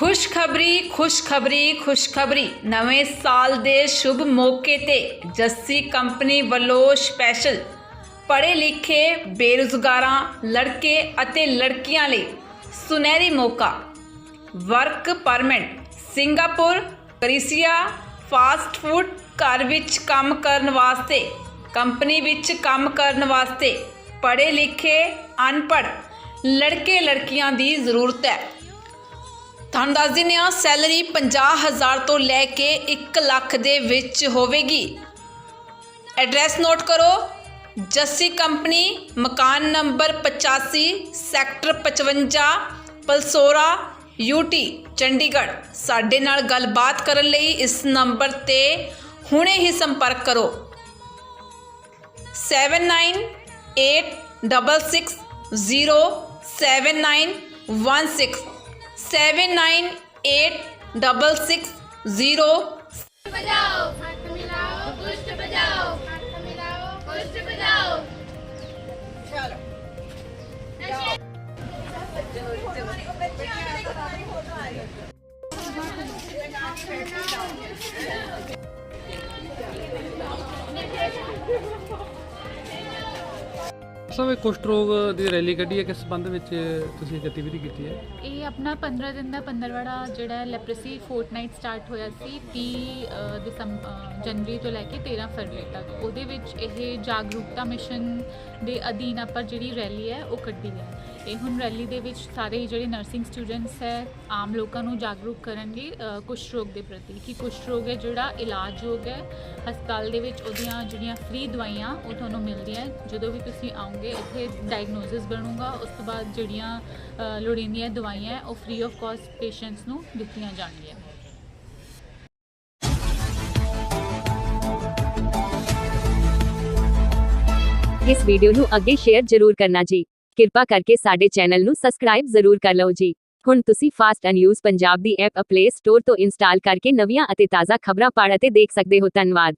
ਖੁਸ਼ਖਬਰੀ ਖੁਸ਼ਖਬਰੀ ਖੁਸ਼ਖਬਰੀ। ਨਵੇਂ ਸਾਲ ਦੇ ਸ਼ੁਭ ਮੌਕੇ ਤੇ ਜੱਸੀ ਕੰਪਨੀ ਵੱਲੋਂ ਸਪੈਸ਼ਲ ਪੜ੍ਹੇ ਲਿਖੇ ਬੇਰੁਜ਼ਗਾਰਾਂ, ਲੜਕੇ ਅਤੇ ਲੜਕੀਆਂ ਲਈ ਸੁਨਹਿਰੀ ਮੌਕਾ। ਵਰਕ ਪਰਮਿਟ, ਸਿੰਗਾਪੁਰ, ਕ੍ਰੀਸੀਆ ਫਾਸਟ ਫੂਡ ਘਰ ਵਿੱਚ ਕੰਮ ਕਰਨ ਵਾਸਤੇ, ਕੰਪਨੀ ਵਿੱਚ ਕੰਮ ਕਰਨ ਵਾਸਤੇ ਪੜ੍ਹੇ ਲਿਖੇ ਅਨਪੜ੍ਹ ਲੜਕੇ ਲੜਕੀਆਂ ਦੀ ਜ਼ਰੂਰਤ ਹੈ। ਤੁਹਾਨੂੰ ਦੱਸ ਦਿੰਦੇ ਹਾਂ, ਸੈਲਰੀ 50000 ਤੋਂ ਲੈ ਕੇ 1 ਲੱਖ ਦੇ ਵਿੱਚ ਹੋਵੇਗੀ। ਐਡਰੈਸ ਨੋਟ ਕਰੋ, ਜੱਸੀ ਕੰਪਨੀ, ਮਕਾਨ number 85 sector 55 Palsora, UT, Chandigarh. ਸਾਡੇ ਨਾਲ ਗੱਲਬਾਤ ਕਰਨ ਲਈ ਇਸ ਨੰਬਰ ਤੇ ਹੁਣੇ ਹੀ ਸੰਪਰਕ ਕਰੋ। 7986607916 798660 बजाओ हाथ मिलाओ पुष्ट बजाओ हाथ मिलाओ पुष्ट बजाओ ਸਭ ਕੁਸ਼ਟ ਰੋਗ ਦੀ ਰੈਲੀ ਕੱਢੀ ਹੈ ਕਿਸ ਸੰਬੰਧ ਵਿੱਚ ਤੁਸੀਂ ਗਤੀਵਿਧੀ ਕੀਤੀ ਹੈ? ਇਹ ਆਪਣਾ 15 ਦਿਨ ਦਾ 15ਵਾੜਾ ਜਿਹੜਾ ਲੈਪਰਸੀ ਫੋਰਟਨਾਈਟ ਸਟਾਰਟ ਹੋਇਆ ਸੀ 30 ਅ, ਦਸੰਬ ਜਨਵਰੀ ਤੋਂ ਲੈ ਕੇ 13 ਫਰਵਰੀ ਤੱਕ। ਉਹਦੇ ਵਿੱਚ ਇਹ ਜਾਗਰੂਕਤਾ ਮਿਸ਼ਨ ਦੇ ਅਧੀਨ ਆਪਾਂ ਜਿਹੜੀ ਰੈਲੀ ਹੈ ਉਹ ਕੱਢੀ ਹੈ। ਇਹ ਹੁਣ ਰੈਲੀ ਦੇ ਵਿੱਚ ਸਾਰੇ ਹੀ ਜਿਹੜੇ ਨਰਸਿੰਗ ਸਟੂਡੈਂਟਸ ਹੈ ਆਮ ਲੋਕਾਂ ਨੂੰ ਜਾਗਰੂਕ ਕਰਨਗੇ ਅ, ਕੁਸ਼ਟ ਰੋਗ ਦੇ ਪ੍ਰਤੀ। ਕਿ ਕੁਸ਼ਟ ਰੋਗ ਹੈ ਜਿਹੜਾ ਇਲਾਜਯੋਗ ਹੈ ਹਸਪਤਾਲ ਦੇ ਵਿੱਚ ਉਹਦੀਆਂ ਜਿਹੜੀਆਂ ਫ੍ਰੀ ਦਵਾਈਆਂ ਉਹ ਤੁਹਾਨੂੰ ਮਿਲਦੀਆਂ ਜਦੋਂ ਵੀ ਤੁਸੀਂ ਆਉਂਗੇ ਇੱਥੇ ਡਾਇਗਨੋਸਿਸ ਬਣੂਗਾ ਉਸ ਤੋਂ ਬਾਅਦ ਜਿਹੜੀਆਂ ਲੋੜੀਂਦੀਆਂ ਦਵਾਈਆਂ ਉਹ ਫ੍ਰੀ ਆਫ ਕਾਸਟ ਪੇਸ਼ੈਂਟਸ ਨੂੰ ਦਿੱਤੀਆਂ ਜਾਣਗੀਆਂ। ਇਸ ਵੀਡੀਓ ਨੂੰ ਅੱਗੇ ਸ਼ੇਅਰ ਜ਼ਰੂਰ ਕਰਨਾ ਜੀ। ਕਿਰਪਾ ਕਰਕੇ ਸਾਡੇ ਚੈਨਲ ਨੂੰ ਸਬਸਕ੍ਰਾਈਬ ਜ਼ਰੂਰ ਕਰ ਲਓ ਜੀ। ਹੁਣ ਤੁਸੀਂ ਫਾਸਟ ਅਨਿਊਜ਼ ਪੰਜਾਬ ਦੀ ਐਪ ਪਲੇ ਸਟੋਰ ਤੋਂ ਇੰਸਟਾਲ ਕਰਕੇ ਨਵੀਆਂ ਅਤੇ ਤਾਜ਼ਾ ਖਬਰਾਂ ਪੜ੍ਹ ਅਤੇ ਦੇਖ ਸਕਦੇ ਹੋ। ਧੰਨਵਾਦ।